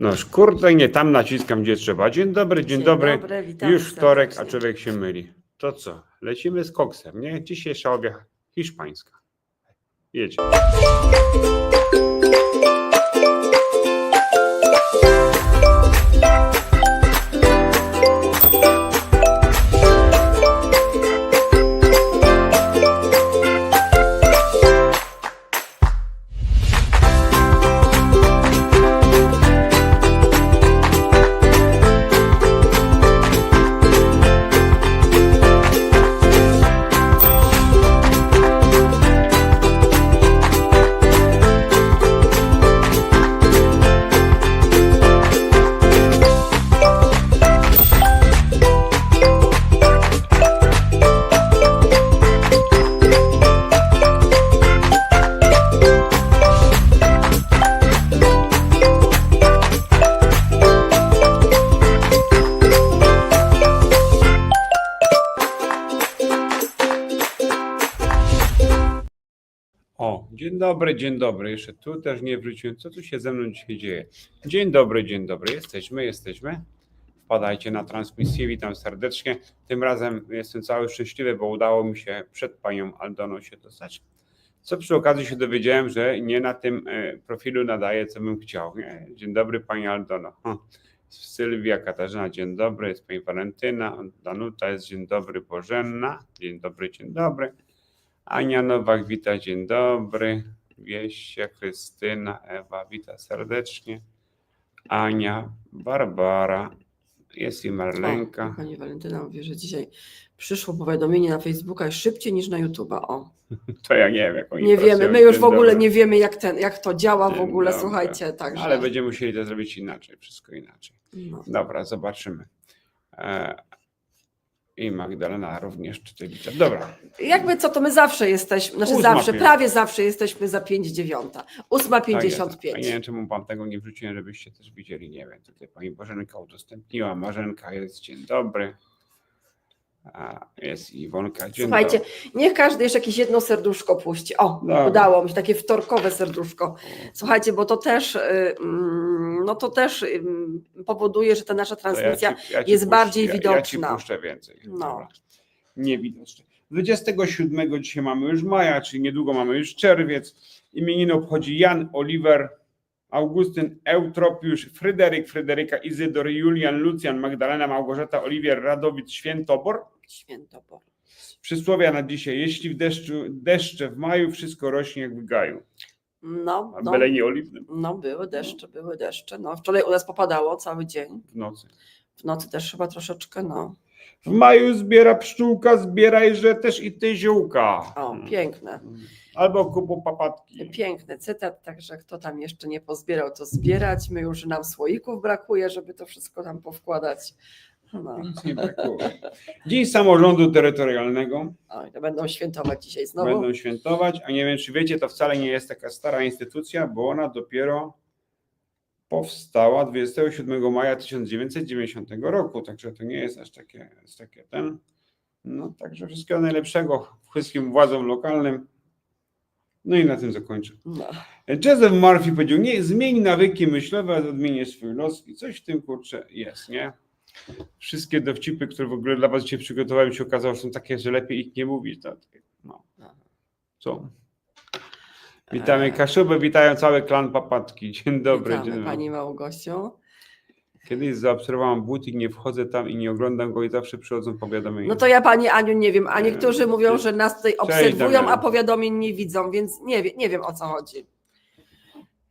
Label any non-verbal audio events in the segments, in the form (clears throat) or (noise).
No kurde, nie tam naciskam gdzie trzeba. Dzień dobry, dzień, dobry. witamy Już wtorek, a człowiek się myli. To co? Lecimy z koksem, nie? Dzisiejsza obiad hiszpańska. Jedź. Dzień dobry, dzień dobry. Jeszcze tu też nie wróciłem. Co tu się ze mną dzisiaj dzieje? Dzień dobry, dzień dobry. Jesteśmy, jesteśmy. Wpadajcie na transmisję, witam serdecznie. Tym razem jestem cały szczęśliwy, bo udało mi się przed panią Aldoną się dostać. Co przy okazji się dowiedziałem, że nie na tym e, profilu nadaje, co bym chciał. Nie? Dzień dobry, pani Aldono. Sylwia, Katarzyna, dzień dobry. Jest pani Walentyna, Danuta jest dzień dobry, Bożenna. Dzień dobry, dzień dobry. Ania Nowak, wita, dzień dobry. Wiesia, Krystyna, Ewa, wita serdecznie. Ania, Barbara, jest i Marlenka. O, Pani Walentyna mówi, że dzisiaj przyszło powiadomienie na Facebooka szybciej niż na YouTube'a. O, (laughs) To ja nie wiem, jak oni nie pracują. wiemy, my już w ogóle nie wiemy, jak, ten, jak to działa w Dzień ogóle, dobry. słuchajcie, także. Ale będziemy musieli to zrobić inaczej, wszystko inaczej. No. Dobra, zobaczymy. E, I Magdalena również wita. Dobra, Jakby co, to my zawsze jesteśmy, znaczy Ósma zawsze, pięć. prawie zawsze jesteśmy za 5 dziewiąta. tak jest. 8.55. A nie wiem, czemu wam tego nie wrzuciłem, żebyście też widzieli. Nie wiem, tutaj pani Bożenka udostępniła. Marzenka jest, dzień dobry. A, jest Iwonka, dzień Słuchajcie, dobry. niech każdy jeszcze jakieś jedno serduszko puści. O, Dobra. udało mi się, takie wtorkowe serduszko. Słuchajcie, bo to też, y, mm, no to też ym, powoduje, że ta nasza To ja transmisja ci- ja ci jest puszczę- bardziej ja, Ja widoczna. ci puszczę więcej. No. Dobra. Niewidoczne. 27 dzisiaj mamy już maja, czyli niedługo mamy już czerwiec. Imieniny obchodzi Jan, Oliver, Augustyn, Eutropiusz, Fryderyk, Fryderyka, Izydor, Julian, Lucjan, Magdalena, Małgorzata, Oliwier, Radowid, Świętobor. Świętobor. Przysłowia na dzisiaj. Jeśli w deszczu, deszcze w maju, wszystko rośnie jak w gaju. No, A no, byle nie oliwnym no, były deszcze, były deszcze. No, wczoraj u nas popadało cały dzień. w nocy. W nocy też chyba troszeczkę, no. W maju zbiera pszczółka, zbierajże też i ty ziółka. O, piękne. Albo kupu papatki. Piękny cytat, także kto tam jeszcze nie pozbierał, to zbierać. My już nam słoików brakuje, żeby to wszystko tam powkładać. No. Nic nie brakuje. Dzień samorządu terytorialnego Oj, to będą świętować dzisiaj znowu. będą świętować, a nie wiem, czy wiecie, to wcale nie jest taka stara instytucja, bo ona dopiero powstała 27 maja 1990 roku, także to nie jest aż takie, jest takie ten. No, także wszystkiego najlepszego wszystkim władzom lokalnym. No i na tym zakończę. No. Joseph Murphy powiedział, nie, zmień nawyki myślowe, a odmienię swój los i coś w tym kurczę jest, nie? Wszystkie dowcipy, które w ogóle dla was dzisiaj przygotowałem się okazało, że są takie, że lepiej ich nie mówić. No, no. Co? Witamy Eee. Kaszubę, witają cały klan Papatki. Dzień dobry. Witamy dzień dobry. Pani Małgosiu. Kiedyś zaobserwowałam butik, nie wchodzę tam i nie oglądam go i zawsze przychodzą powiadomienia. No to ja Pani Aniu nie wiem, a Nie. niektórzy mówią, że nas tutaj obserwują, a powiadomień nie widzą, więc nie, wie, nie wiem o co chodzi.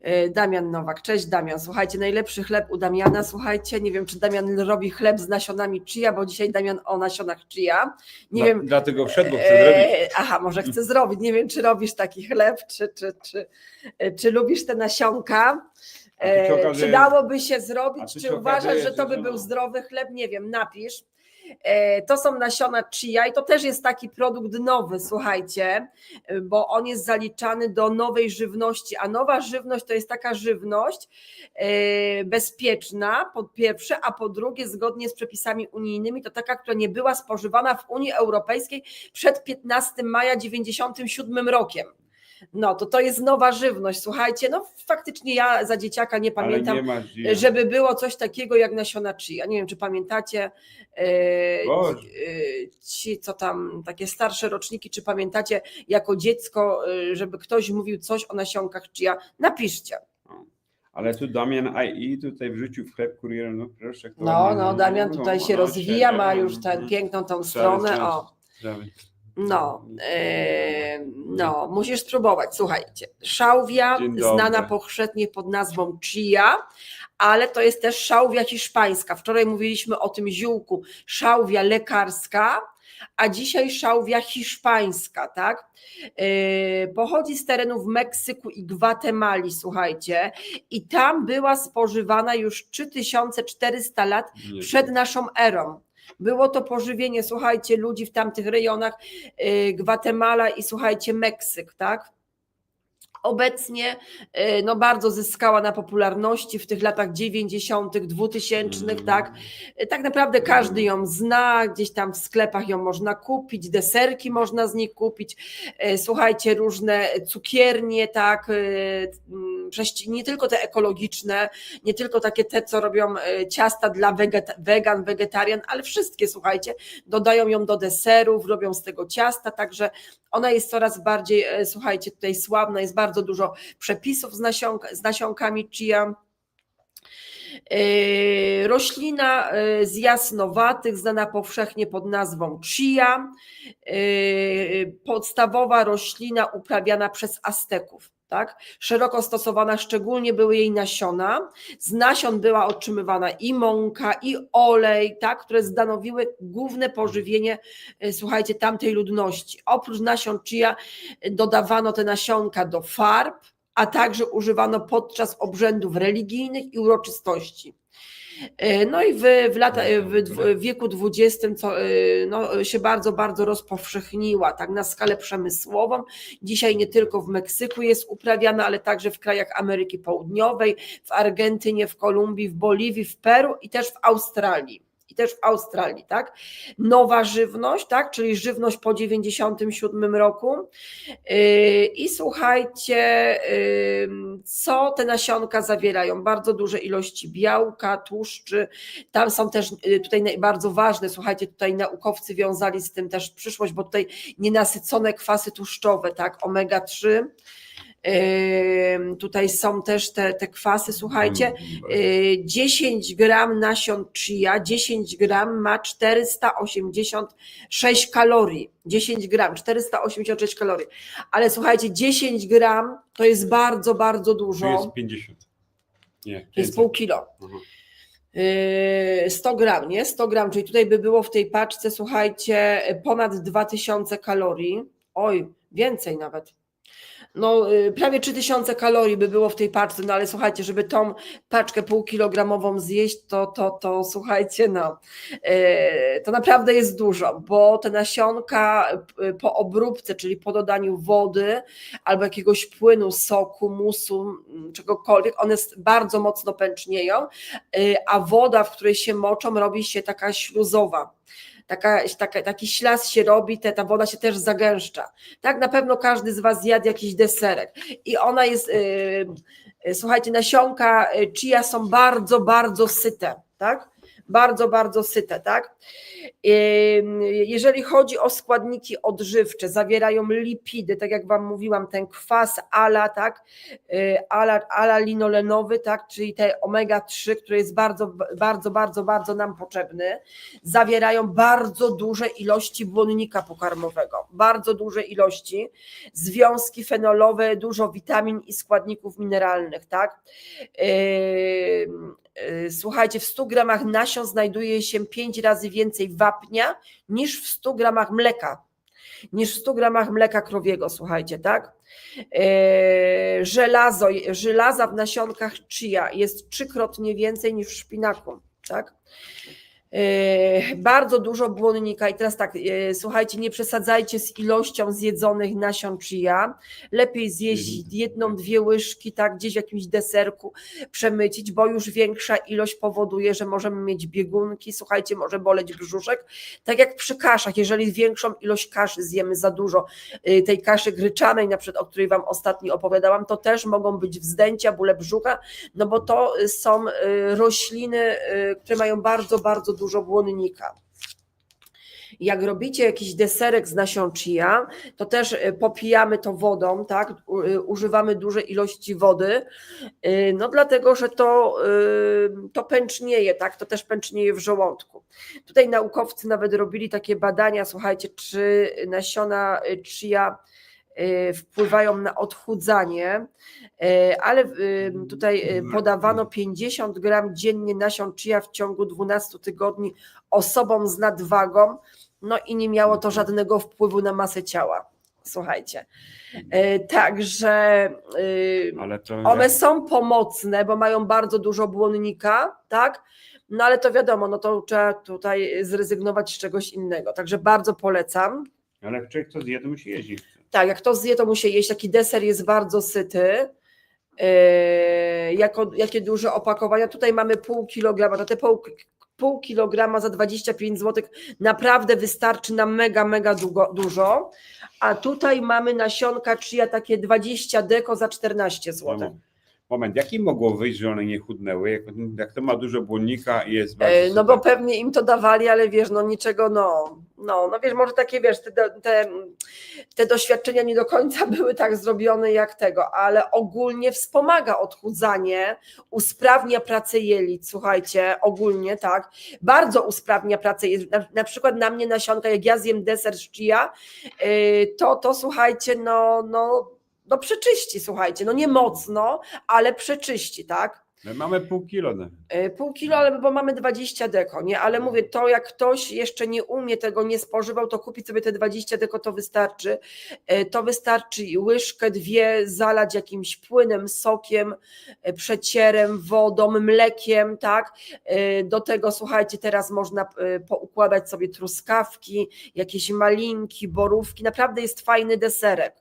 Yy, Damian Nowak, cześć Damian, słuchajcie, najlepszy chleb u Damiana, słuchajcie, nie wiem czy Damian robi chleb z nasionami chia, bo dzisiaj Damian o nasionach chia, nie wiem, Dlatego wszedł, bo chcę zrobić. Aha, może chcę zrobić. Nie wiem, czy robisz taki chleb, czy, czy, czy, e, czy lubisz te nasionka. E, okazuje- Czy dałoby się zrobić, czy uważasz, że to by był no. zdrowy chleb? Nie wiem, napisz. E, To są nasiona chia i to też jest taki produkt nowy, słuchajcie, e, bo on jest zaliczany do nowej żywności, a nowa żywność to jest taka żywność e, bezpieczna, po pierwsze, a po drugie, zgodnie z przepisami unijnymi, to taka, która nie była spożywana w Unii Europejskiej przed 15 maja 97 rokiem. No to to jest nowa żywność, słuchajcie, no faktycznie ja za dzieciaka nie pamiętam, nie żeby było coś takiego jak nasiona chia. Nie wiem, czy pamiętacie e, ci, co tam, takie starsze roczniki, czy pamiętacie jako dziecko, e, żeby ktoś mówił coś o nasionkach chia? Napiszcie. Ale tu Damian AI tutaj wrzucił w chleb kurier, no proszę. No, no, Damian tutaj się no, rozwija, ma już tę piękną tą stronę. O. No, e, no, musisz spróbować. Słuchajcie, szałwia Dzień dobry. znana powszechnie pod nazwą chia, ale to jest też szałwia hiszpańska. Wczoraj mówiliśmy o tym ziółku, szałwia lekarska, a dzisiaj szałwia hiszpańska, tak? E, Pochodzi z terenów Meksyku i Gwatemali, słuchajcie, i tam była spożywana już 3400 lat nie. przed naszą erą. Było to pożywienie, słuchajcie, ludzi w tamtych rejonach, y, Gwatemala i słuchajcie, Meksyk, tak? Obecnie y, no, bardzo zyskała na popularności w tych latach 90., 2000, Mm. tak? Y, Tak naprawdę każdy ją zna, gdzieś tam w sklepach ją można kupić, deserki można z niej kupić. Y, Słuchajcie, różne cukiernie, tak? Nie tylko te ekologiczne, nie tylko takie te, co robią e, ciasta dla wegeta- wegan, wegetarian, ale wszystkie, słuchajcie, dodają ją do deserów, robią z tego ciasta, także ona jest coraz bardziej, e, słuchajcie, tutaj sławna, jest bardzo dużo przepisów z, z nasionkami chia. E, Roślina e, z jasnowatych, znana powszechnie pod nazwą chia, podstawowa roślina uprawiana przez Azteków. Tak? Szeroko stosowana, szczególnie były jej nasiona. Z nasion była otrzymywana i mąka, i olej, tak? które stanowiły główne pożywienie, e, słuchajcie, tamtej ludności. Oprócz nasion chia e, dodawano te nasionka do farb, a także używano podczas obrzędów religijnych i uroczystości. E, No i w, w, lata, w, w wieku XX co, e, no, się bardzo, bardzo rozpowszechniła, tak na skalę przemysłową. Dzisiaj nie tylko w Meksyku jest uprawiana, ale także w krajach Ameryki Południowej, w Argentynie, w Kolumbii, w Boliwii, w Peru i też w Australii. I też w Australii, tak? Nowa żywność, tak? Czyli żywność po 97 roku. Yy, I słuchajcie, yy, co te nasionka zawierają? Bardzo duże ilości białka, tłuszczy. Tam są też yy, tutaj bardzo ważne, słuchajcie, tutaj naukowcy wiązali z tym też przyszłość, bo tutaj nienasycone kwasy tłuszczowe, tak? Omega-3. Yy, Tutaj są też te, te kwasy, słuchajcie. Yy, 10 gram nasion chia, 10 gram ma 486 kalorii. 10 gram, 486 kalorii. Ale słuchajcie, 10 gram to jest bardzo, bardzo dużo. jest 50. Nie, To jest 500. pół kilo. Aha. Yy, 100 gram, nie? 100 gram, czyli tutaj by było w tej paczce, słuchajcie, ponad 2000 kalorii. Oj, więcej nawet. No, yy, prawie 3000 kalorii by było w tej paczce, no ale słuchajcie, żeby tą paczkę półkilogramową zjeść, to, to, to słuchajcie, no, yy, to naprawdę jest dużo, bo te nasionka yy, po obróbce, czyli po dodaniu wody albo jakiegoś płynu, soku, musu, mm, czegokolwiek, one bardzo mocno pęcznieją, y, a woda, w której się moczą, robi się taka śluzowa. Taka, taka, taki ślaz się robi, te, ta woda się też zagęszcza. Tak, na pewno każdy z Was zjadł jakiś deserek. I ona jest, y, y, słuchajcie, nasionka y, chia są bardzo, bardzo syte, tak? Bardzo, bardzo syte, tak? Jeżeli chodzi o składniki odżywcze, zawierają lipidy, tak jak Wam mówiłam, ten kwas ALA, tak? Y, ALA, ALA linolenowy, tak? Czyli te omega-3, który jest bardzo, bardzo, bardzo, bardzo nam potrzebny. Zawierają bardzo duże ilości błonnika pokarmowego, bardzo duże ilości, związki fenolowe, dużo witamin i składników mineralnych, tak? Y, Słuchajcie, w 100 gramach nasion znajduje się 5 razy więcej wapnia niż w 100 gramach mleka. Niż w 100 gramach mleka krowiego, słuchajcie, tak? Eee, Żelazo, żelaza w nasionkach chia jest trzykrotnie więcej niż w szpinaku, tak? Yy, Bardzo dużo błonnika i teraz tak, yy, słuchajcie, nie przesadzajcie z ilością zjedzonych nasion chia. Lepiej zjeść jedną, dwie łyżki, tak, gdzieś w jakimś deserku przemycić, bo już większa ilość powoduje, że możemy mieć biegunki, słuchajcie, może boleć brzuszek. Tak jak przy kaszach, jeżeli większą ilość kaszy zjemy za dużo, yy, tej kaszy gryczanej, na przykład, o której Wam ostatnio opowiadałam, to też mogą być wzdęcia, bóle brzucha, no bo to są rośliny, które mają bardzo, bardzo dużo błonnika. Jak robicie jakiś deserek z nasion chia, to też y, popijamy to wodą, tak? Y, Używamy dużej ilości wody, y, no dlatego, że to, to pęcznieje, tak? To też pęcznieje w żołądku. Tutaj naukowcy nawet robili takie badania, słuchajcie, czy nasiona chia wpływają na odchudzanie, y, ale y, tutaj y, podawano 50 gram dziennie nasion chia w ciągu 12 tygodni osobom z nadwagą, no i nie miało to żadnego wpływu na masę ciała. Słuchajcie. Y, Także y, one są pomocne, bo mają bardzo dużo błonnika, tak? No ale to wiadomo, no to trzeba tutaj zrezygnować z czegoś innego. Także bardzo polecam. ale jak człowiek to zje, to musi jeździć. Tak, jak to zje, to musi jeść. Taki deser jest bardzo syty. Yy, jako, jakie duże opakowania. Tutaj mamy pół kilograma. To te pół, pół kilograma za 25 zł naprawdę wystarczy na mega, mega długo, dużo. A tutaj mamy nasionka chia takie 20 deko za 14 zł. Moment, jak im mogło wyjść, że one nie chudnęły? Jak, jak to ma dużo błonnika i jest bardzo E, No bo pewnie im to dawali, ale wiesz, no niczego, no, no, no wiesz, może takie, wiesz, te, te, te doświadczenia nie do końca (laughs) były tak zrobione jak tego, ale ogólnie wspomaga odchudzanie, usprawnia pracę jelit, słuchajcie, ogólnie, tak, bardzo usprawnia pracę jelit, na, na przykład na mnie nasionka, jak ja zjem deser z chia, yy, to, to słuchajcie, no, no, no przeczyści, słuchajcie, no nie mocno, ale przeczyści, tak, My mamy pół kilo. no. E, Pół kilo, ale bo mamy 20 deko, nie? Ale mówię, to jak ktoś jeszcze nie umie tego, nie spożywał, to kupić sobie te 20 deko, to wystarczy. E, To wystarczy łyżkę, dwie zalać jakimś płynem, sokiem, e, przecierem, wodą, mlekiem, tak? Do tego, słuchajcie, teraz można poukładać sobie truskawki, jakieś malinki, borówki. Naprawdę jest fajny deserek.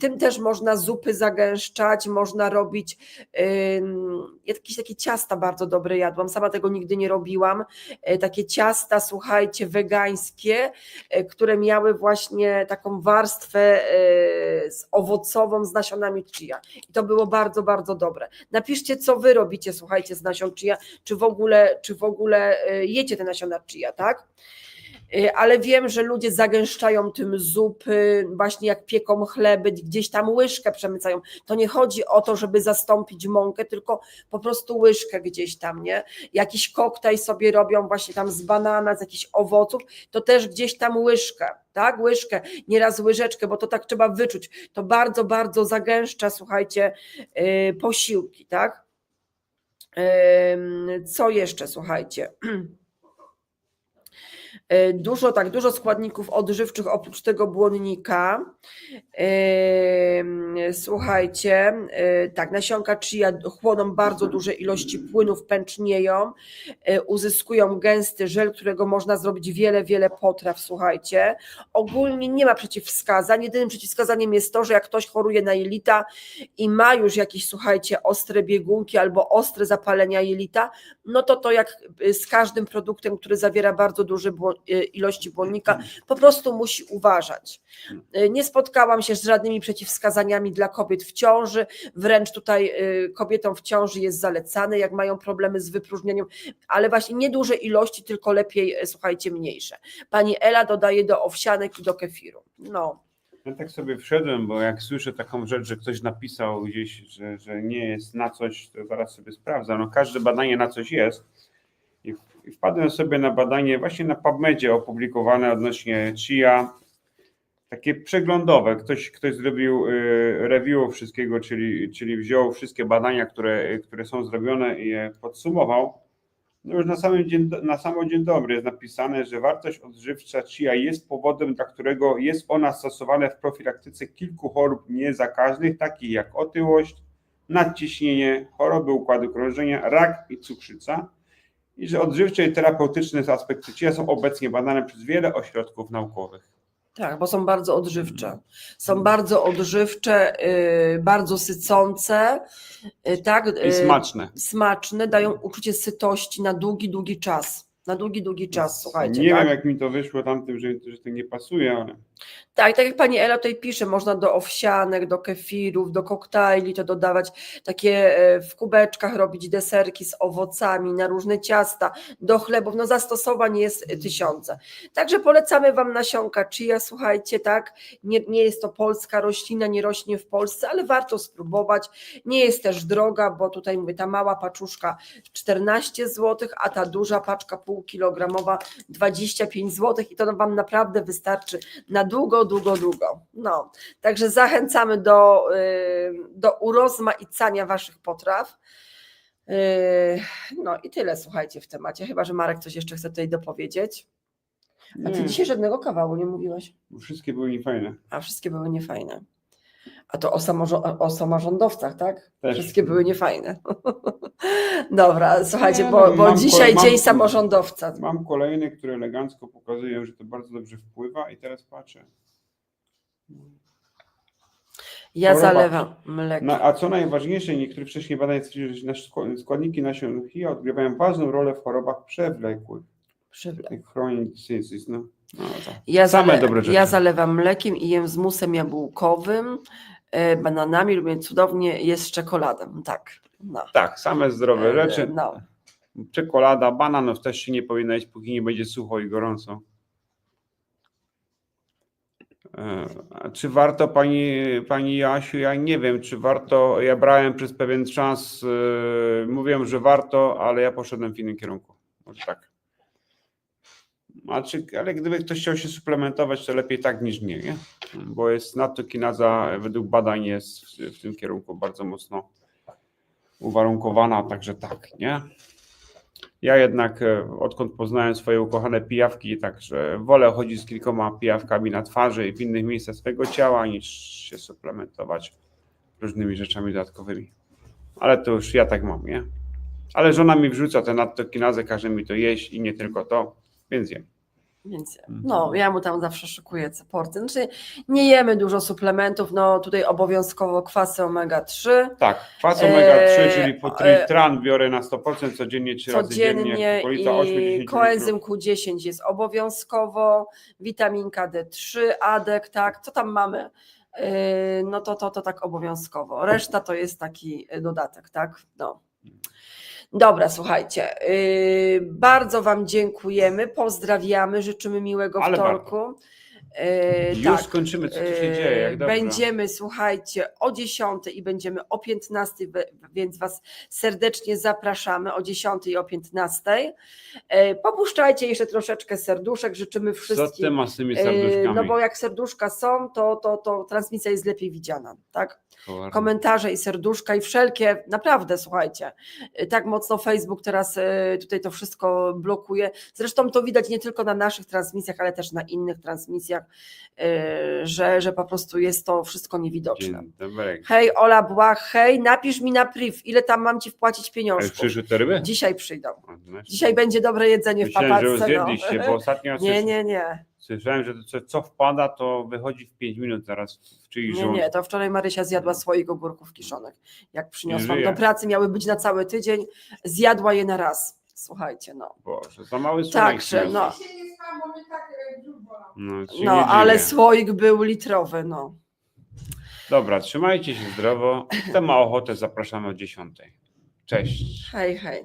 Tym też można zupy zagęszczać, można robić jakieś takie ciasta bardzo dobre jadłam, sama tego nigdy nie robiłam. E, Takie ciasta, słuchajcie, wegańskie, e, które miały właśnie taką warstwę e, z owocową z nasionami chia. I to było bardzo, bardzo dobre. Napiszcie, co wy robicie, słuchajcie, z nasion chia, czy w ogóle, czy w ogóle jecie te nasiona chia, tak? Y, ale wiem, że ludzie zagęszczają tym zupy, właśnie jak pieką chleby, gdzieś tam łyżkę przemycają. To nie chodzi o to, żeby zastąpić mąkę, tylko po prostu łyżkę gdzieś tam, nie? Jakiś koktajl sobie robią właśnie tam z banana, z jakichś owoców, to też gdzieś tam łyżkę, tak? Łyżkę, nieraz łyżeczkę, bo to tak trzeba wyczuć. To bardzo, bardzo zagęszcza, słuchajcie, yy, posiłki, tak? Co jeszcze, słuchajcie? (clears throat) E, Dużo, tak, dużo składników odżywczych oprócz tego błonnika. Em, Słuchajcie, e, tak, nasionka chia chłoną bardzo duże ilości płynów, pęcznieją, e, uzyskują gęsty żel, którego można zrobić wiele, wiele potraw, słuchajcie. Ogólnie nie ma przeciwwskazań, jedynym przeciwwskazaniem jest to, że jak ktoś choruje na jelita i ma już jakieś, słuchajcie, ostre biegunki albo ostre zapalenia jelita, no to to jak z każdym produktem, który zawiera bardzo duże bło- y, ilości błonnika, po prostu musi uważać. Y, Nie spotkałam się z żadnymi przeciwwskazaniami dla kobiet w ciąży, wręcz tutaj y, kobietom w ciąży jest zalecane, jak mają problemy z wypróżnieniem, ale właśnie nieduże ilości, tylko lepiej, y, słuchajcie, mniejsze. Pani Ela dodaje do owsianek i do kefiru. No. Ja tak sobie wszedłem, bo jak słyszę taką rzecz, że ktoś napisał gdzieś, że, że nie jest na coś, to zaraz sobie sprawdzam. No każde badanie na coś jest. I, wpadłem sobie na badanie właśnie na PubMedzie opublikowane odnośnie chia. Takie przeglądowe. Ktoś, ktoś zrobił y, review wszystkiego, czyli, czyli wziął wszystkie badania, które, które są zrobione i je podsumował. No już na samym dzień, na sam dzień dobry jest napisane, że wartość odżywcza chia jest powodem, dla którego jest ona stosowana w profilaktyce kilku chorób niezakaźnych, takich jak otyłość, nadciśnienie, choroby układu krążenia, rak i cukrzyca. I że odżywcze i terapeutyczne aspekty chia są obecnie badane przez wiele ośrodków naukowych. Tak, bo są bardzo odżywcze. Są bardzo odżywcze, y, bardzo sycące, y, tak? I y, smaczne. Smaczne, dają uczucie sytości na długi, długi czas. Na długi, długi czas, słuchajcie. Nie tak? wiem, jak mi to wyszło tamtym, że, że to nie pasuje, ale Tak, tak jak pani Ela tutaj pisze, można do owsianek, do kefirów, do koktajli to dodawać takie e, w kubeczkach robić deserki z owocami na różne ciasta, do chlebów, no zastosowań jest e, tysiące. Także polecamy wam nasionka chia, słuchajcie, tak, nie, nie jest to polska roślina, nie rośnie w Polsce, ale warto spróbować, nie jest też droga, bo tutaj mówię, ta mała paczuszka 14 zł, a ta duża paczka półkilogramowa 25 zł i to wam naprawdę wystarczy na długo, długo, długo. No, także zachęcamy do, y, do urozmaicania waszych potraw. Y, No i tyle, słuchajcie, w temacie. Chyba, że Marek coś jeszcze chce tutaj dopowiedzieć. A ty nie, dzisiaj żadnego kawału nie mówiłeś? bo wszystkie były niefajne. A wszystkie były niefajne. A to o, samorzo- o samorządowcach, tak? Też. Wszystkie były niefajne. (laughs) Dobra, słuchajcie, Nie, bo, no, bo dzisiaj ko- mam- dzień samorządowca. Mam kolejne, które elegancko pokazują, że to bardzo dobrze wpływa i teraz patrzę. Ja choroba. zalewam mlekiem. Na, a co najważniejsze, niektóre wcześniej badania stwierdziły, że nasze składniki nasion chia odgrywają ważną rolę w chorobach przewlekłych, Przywlek. takich chronic diseases, no. no tak. Ja, Same zale, dobre rzeczy. ja zalewam mlekiem i jem z musem jabłkowym, e, bananami, lubię cudownie, jest z czekoladą. Tak. No. Tak, same zdrowe E, rzeczy. No. Czekolada, bananów też się nie powinno jeść, póki nie będzie sucho i gorąco. E, Czy warto, pani, pani Jasiu, ja nie wiem, czy warto, ja brałem przez pewien czas, mówiłem, że warto, ale ja poszedłem w innym kierunku. Może tak. A czy, ale gdyby ktoś chciał się suplementować, to lepiej tak niż nie, nie? Bo jest nadtokinaza, według badań jest w, w tym kierunku bardzo mocno uwarunkowana, także tak, nie? Ja jednak, e, odkąd poznałem swoje ukochane pijawki, także wolę chodzić z kilkoma pijawkami na twarzy i w innych miejscach swojego ciała, niż się suplementować różnymi rzeczami dodatkowymi. Ale to już ja tak mam, nie? Ale żona mi wrzuca tę nadtokinazę, każe mi to jeść i nie tylko to, więc jem. Więc Mhm. no, ja mu tam zawsze szykuję porty. Znaczy, nie jemy dużo suplementów, no tutaj obowiązkowo kwasy omega-3. Tak, kwas omega-3, Eee, czyli potrytran biorę na 100% codziennie, trzy razy dziennie. codziennie i 8-10 koenzym Q10 jest obowiązkowo, witaminka D3, ADEK, tak, co tam mamy? Yy, No to, to, to tak obowiązkowo. Reszta to jest taki y, dodatek, tak? No. Dobra, słuchajcie. yy, Bardzo Wam dziękujemy, pozdrawiamy, życzymy miłego Ale wtorku. Yy, Już tak. skończymy, co tu się dzieje, jak dobrze. Będziemy, słuchajcie, o 10 i będziemy o 15, we- więc Was serdecznie zapraszamy o 10 i o 15. E, Popuszczajcie jeszcze troszeczkę serduszek, życzymy Co wszystkim. masz z tymi serduszkami? No bo jak serduszka są, to, to, to transmisja jest lepiej widziana, tak? Komentarze i serduszka i wszelkie, naprawdę słuchajcie, tak mocno Facebook teraz tutaj to wszystko blokuje. Zresztą to widać nie tylko na naszych transmisjach, ale też na innych transmisjach, e, że, że po prostu jest to wszystko niewidoczne. Hej, Ola Błach, hej, napisz mi na priv, ile tam mam ci wpłacić pieniążków. przyszły te ryby? Dzisiaj przyjdą. Znaczy- Dzisiaj będzie dobre jedzenie w Myślałem, że już papatce. No. zjedliście, bo ostatnio Nie, nie, nie. słyszałem, że co, co wpada, to wychodzi w 5 minut zaraz w czyjś Nie, nie, to wczoraj Marysia zjadła swoich ogórków kiszonych. Jak przyniosłam do pracy, miały być na cały tydzień, zjadła je na raz. Słuchajcie, no. Boże, za mały. Także, no. Bo mnie tak e. No, No, nie ale dziwię. słoik był litrowy, no. Dobra, trzymajcie się zdrowo. Kto ma ochotę, zapraszamy o 10. Cześć. Hej, hej.